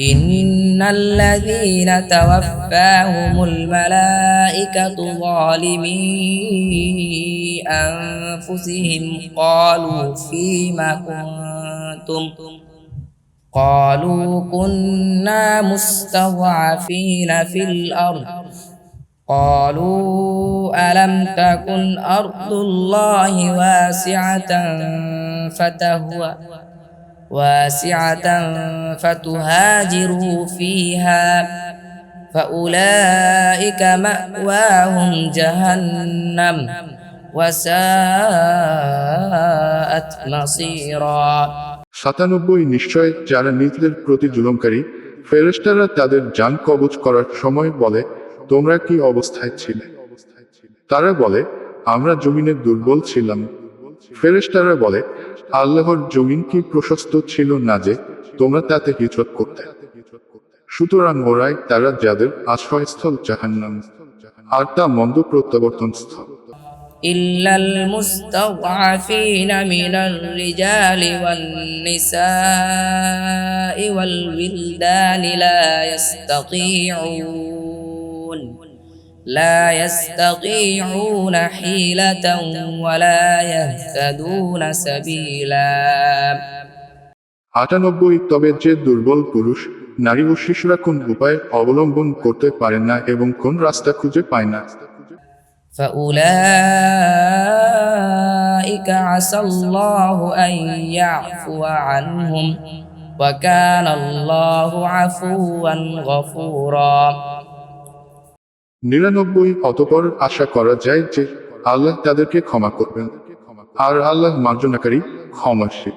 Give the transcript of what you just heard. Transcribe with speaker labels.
Speaker 1: إن الذين توفاهم الملائكة ظالمي أنفسهم قالوا فيم كنتم قالوا كنا مستضعفين في الأرض قالوا ألم تكن أرض الله واسعة فتهوى واسعة فتهاجروا فيها فأولئك مأواهم جهنم وساءت مصيرا
Speaker 2: সাতানব্বই নিশ্চয় যারা নিজদের প্রতি জুলুমকারী ফেরেশতারা তাদের যান কবজ করার সময় বলে তোমরা কি অবস্থায় ছিলে তারা বলে আমরা জমিনে দুর্বল ছিলাম ফেরেশতারা বলে আল্লাহর জমিন কি প্রশস্ত ছিল না যে তোমরা তাতে হিজরত করতে সুতরাং ওরাই তারা যাদের আশ্রয়স্থল জাহান্নাম আর তা মন্দ প্রত্যাবর্তন স্থল
Speaker 1: إلا المستضعفين من الرجال والنساء والولدان لا يستطيعون لا يستطيعون حيلة ولا يهتدون سبيلا
Speaker 2: আটানব্বই তবে যে দুর্বল পুরুষ নারী ও শিশুরা কোন উপায় অবলম্বন করতে পারে না এবং কোন রাস্তা খুঁজে পায় না
Speaker 1: فأولئك عسى الله أن يعفو عنهم وكان الله عفوا غفورا
Speaker 2: নিরানব্বই অতপর আশা করা যায় যে আল্লাহ তাদেরকে ক্ষমা করবেন। আর আল্লাহ মার্জনাকারী ক্ষমাশীল।